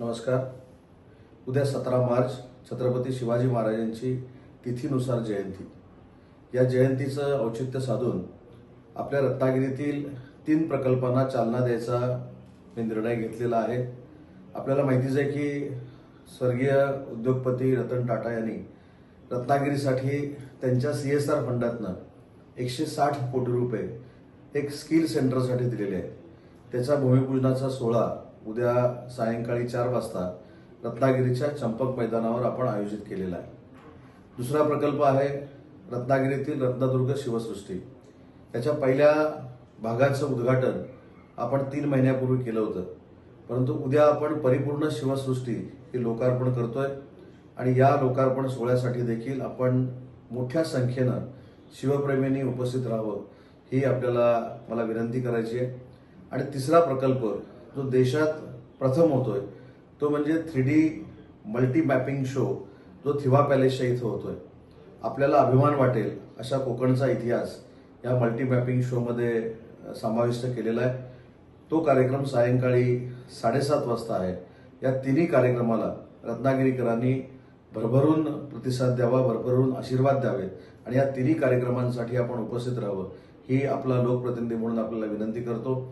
नमस्कार. उद्या सतरा मार्च छत्रपती शिवाजी महाराजांची तिथीनुसार जयंती. या जयंतीचं औचित्य साधून आपल्या रत्नागिरीतील तीन प्रकल्पांना चालना द्यायचा मी निर्णय घेतलेला आहे. आपल्याला माहितीच आहे की स्वर्गीय उद्योगपती रतन टाटा यांनी रत्नागिरीसाठी त्यांच्या सी एस आर फंडातनं एकशे साठ कोटी रुपये एक स्किल सेंटरसाठी दिलेले आहेत. त्याचा भूमिपूजनाचा सोहळा उद्या सायंकाळी चार वाजता रत्नागिरीच्या चंपक मैदानावर आपण आयोजित केलेला आहे. दुसरा प्रकल्प आहे रत्नागिरीतील रत्नदुर्ग शिवसृष्टी. त्याच्या पहिल्या भागाचं उद्घाटन आपण तीन महिन्यापूर्वी केलं होतं. परंतु उद्या आपण परिपूर्ण शिवसृष्टी हे लोकार्पण करतोय आणि या लोकार्पण सोहळ्यासाठी देखील आपण मोठ्या संख्येनं शिवप्रेमींनी उपस्थित राहावं ही आपल्याला मला विनंती करायची आहे. आणि तिसरा प्रकल्प जो देशात प्रथम होतोय. तो म्हणजे three D multi mapping show जो थिवा पॅलेसच्या इथं होतोय. आपल्याला अभिमान वाटेल अशा कोकणचा इतिहास या मल्टी मॅपिंग शोमध्ये समाविष्ट केलेला आहे. तो कार्यक्रम सायंकाळी साडेसात वाजता आहे. या तिन्ही कार्यक्रमाला रत्नागिरीकरांनी भरभरून प्रतिसाद द्यावा भरभरून आशीर्वाद द्यावेत आणि या तिन्ही कार्यक्रमांसाठी आपण उपस्थित राहावं ही आपला लोकप्रतिनिधी म्हणून आपल्याला विनंती करतो.